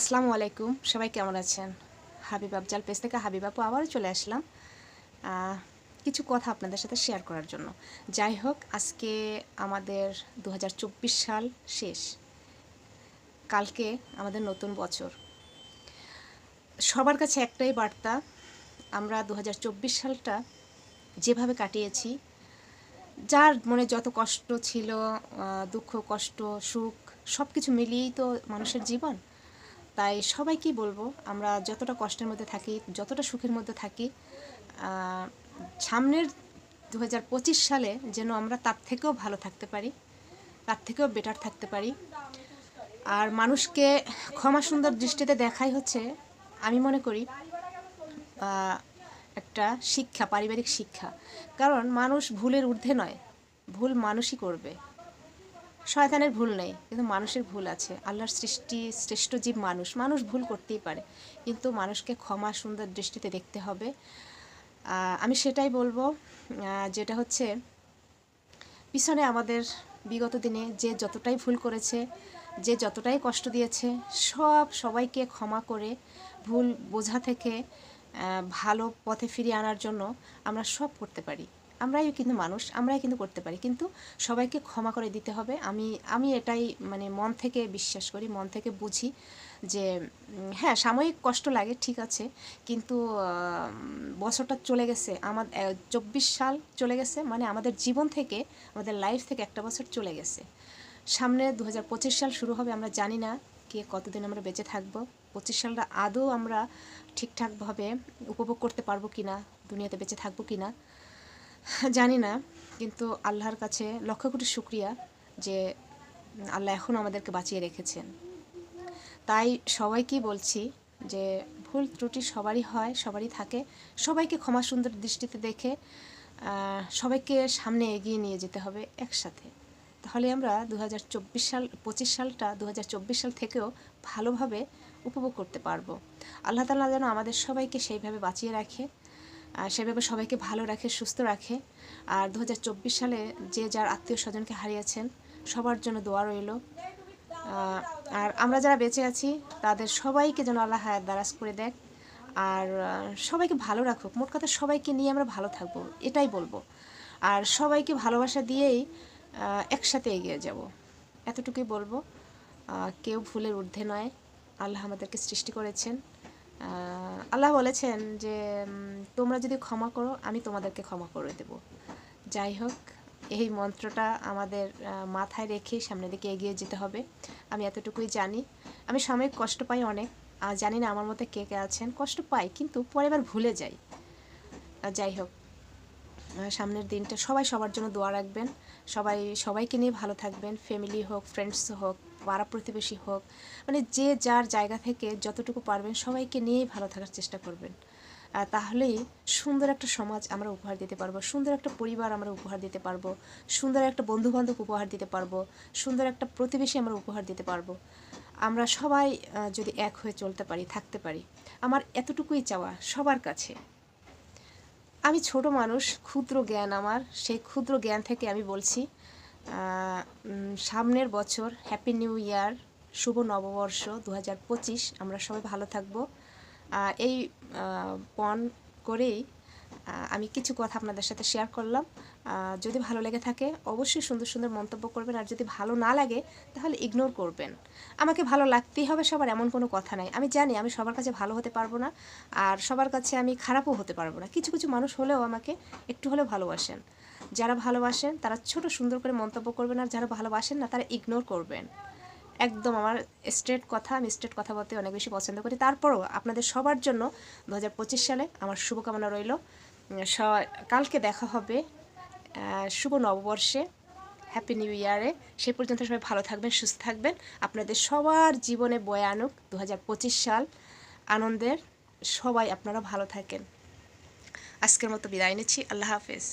আসসালামু আলাইকুম, সবাই কেমন আছেন? হাবিব আফজাল পেজ থেকে হাবিব আপু আবারও চলে আসলাম কিছু কথা আপনাদের সাথে শেয়ার করার জন্য। যাই হোক, আজকে আমাদের দু হাজার চব্বিশ সাল শেষ। কালকে আমাদের নতুন বছর। সবার কাছে একটাই বার্তা, আমরা দু হাজার চব্বিশ সালটা যেভাবে কাটিয়েছি, যার মনে যত কষ্ট ছিল দুঃখ, কষ্ট, সুখ সব কিছু মিলিয়েই তো মানুষের জীবন। তাই সবাইকেই বলব, আমরা যতটা কষ্টের মধ্যে থাকি, যতটা সুখের মধ্যে থাকি সামনের দু হাজার পঁচিশ সালে যেন আমরা তার থেকেও ভালো থাকতে পারি, তার থেকেও বেটার থাকতে পারি। আর মানুষকে ক্ষমা সুন্দর দৃষ্টিতে দেখাই হচ্ছে, আমি মনে করি একটা শিক্ষা, পারিবারিক শিক্ষা। কারণ মানুষ ভুলের ঊর্ধ্বে নয়, ভুল মানুষই করবে। শয়তানের ভুল নেই, কিন্তু মানুষের ভুল আছে। আল্লাহর সৃষ্টি শ্রেষ্ঠ জীব মানুষ মানুষ ভুল করতেই পারে। কিন্তু মানুষকে ক্ষমা সুন্দর দৃষ্টিতে দেখতে হবে। আমি সেটাই বলব যেটা হচ্ছে, পিছনে আমাদের বিগত দিনে যে যতটাই ভুল করেছে, যে যতটাই কষ্ট দিয়েছে, সব সবাইকে ক্ষমা করে ভুল বোঝা থেকে ভালো পথে ফিরিয়ে আনার জন্য আমরা সব করতে পারি। আমরাই কিন্তু মানুষ, আমরাই কিন্তু করতে পারি। কিন্তু সবাইকে ক্ষমা করে দিতে হবে। আমি আমি এটাই মানে মন থেকে বিশ্বাস করি, মন থেকে বুঝি যে হ্যাঁ সাময়িক কষ্ট লাগে, ঠিক আছে। কিন্তু বছরটা চলে গেছে, আমার চব্বিশ সাল চলে গেছে মানে আমাদের জীবন থেকে, আমাদের লাইফ থেকে একটা বছর চলে গেছে। সামনে দু হাজার পঁচিশ সাল শুরু হবে, আমরা জানি না কে কতদিন আমরা বেঁচে থাকব। পঁচিশ সালটা আদৌ আমরা ঠিকঠাকভাবে উপভোগ করতে পারব কি না দুনিয়াতে বেঁচে থাকব কি না জানি না, কিন্তু আল্লাহর কাছে লক্ষ কোটি শুক্রিয়া যে আল্লাহ এখন আমাদেরকে বাঁচিয়ে রেখেছেন। তাই সবাইকেই বলছি যে, ভুল ত্রুটি সবারই হয়, সবারই থাকে। সবাইকে ক্ষমা সুন্দর দৃষ্টিতে দেখে সবাইকে সামনে এগিয়ে নিয়ে যেতে হবে একসাথে। তাহলে আমরা দু হাজার চব্বিশ সাল, পঁচিশ সালটা দু হাজার চব্বিশ সাল থেকেও ভালোভাবে উপভোগ করতে পারব। আল্লাহ তালা যেন আমাদের সবাইকে সেইভাবে বাঁচিয়ে রাখে। সেভাবে সবাইকে ভালো রাখে, সুস্থ রাখে। আর দু হাজার চব্বিশ সালে যে যার আত্মীয় স্বজনকে হারিয়েছেন, সবার জন্য দোয়া রইল। আর আমরা যারা বেঁচে আছি, তাদের সবাইকে যেন আল্লাহ হায়াত দারাজ করে দেখ। আর সবাইকে ভালো রাখুক। মোট কথা সবাইকে নিয়ে আমরা ভালো থাকব, এটাই বলব। আর সবাইকে ভালোবাসা দিয়েই একসাথে এগিয়ে যাব। এতটুকুই বলব। কেউ ভুলের ঊর্ধ্বে নয়। আল্লাহ আমাদেরকে সৃষ্টি করেছেন। আল্লাহ বলেছেন যে তোমরা যদি ক্ষমা করো, আমি তোমাদেরকে ক্ষমা করে দেব। যাই হোক, এই মন্ত্রটা আমাদের মাথায় রেখে সামনের দিকে এগিয়ে যেতে হবে। আমি এতটুকুই জানি। আমি সাময়িক কষ্ট পাই অনেক। জানি না আমার মধ্যে কে কে আছেন। কষ্ট পাই, কিন্তু পরে আবার ভুলে যাই। যাই হোক সামনের দিনটা সবাই সবার জন্য দোয়া রাখবেন। সবাই, সবাইকে নিয়ে ভালো থাকবেন। ফ্যামিলি হোক ফ্রেন্ডস হোক পাড়া প্রতিবেশী হোক মানে যে যার জায়গা থেকে যতটুকু পারবেন সবাইকে নিয়েই ভালো থাকার চেষ্টা করবেন। আহ, তাহলেই সুন্দর একটা সমাজ আমরা উপহার দিতে পারব সুন্দর একটা পরিবার আমরা উপহার দিতে পারব সুন্দর একটা বন্ধুবান্ধব উপহার দিতে পারব সুন্দর একটা প্রতিবেশী আমরা উপহার দিতে পারব। আমরা সবাই যদি এক হয়ে চলতে পারি থাকতে পারি আমার এতটুকুই চাওয়া সবার কাছে। আমি ছোট মানুষ ক্ষুদ্র জ্ঞান আমার সেই ক্ষুদ্র জ্ঞান থেকে আমি বলছি সামনের বছর হ্যাপি নিউ ইয়ার শুভ নববর্ষ দু হাজার পঁচিশ, আমরা সবাই ভালো থাকব। এই পণ করেই আমি কিছু কথা আপনাদের সাথে শেয়ার করলাম। যদি ভালো লেগে থাকে, অবশ্যই সুন্দর সুন্দর মন্তব্য করবেন, আর যদি ভালো না লাগে, তাহলে ইগনোর করবেন। আমাকে ভালো লাগতেই হবে, সবার এমন কোনো কথা নাই। আমি জানি, আমি সবার কাছে ভালো হতে পারব না, আর সবার কাছে আমি খারাপও হতে পারব না। কিছু কিছু মানুষ হলেও আমাকে একটু হলেও ভালোবাসেন। যারা ভালোবাসেন, তারা ছোট সুন্দর করে মন্তব্য করবেন আর যারা ভালোবাসেন না, তারা ইগনোর করবেন। একদম আমার স্ট্রেট কথা, আমি স্ট্রেট কথা বলতে অনেক বেশি পছন্দ করি। তারপরও আপনাদের সবার জন্য দু হাজার পঁচিশ সালে আমার শুভকামনা রইল। কালকে দেখা হবে শুভ নববর্ষে। হ্যাপি নিউ ইয়ারে সেই পর্যন্ত সবাই ভালো থাকবেন, সুস্থ থাকবেন। আপনাদের সবার জীবনে বয়ে আনুক দু হাজার পঁচিশ সাল আনন্দের। সবাই আপনারা ভালো থাকেন। আজকের মতো বিদায় নিচ্ছি। আল্লাহ হাফেজ।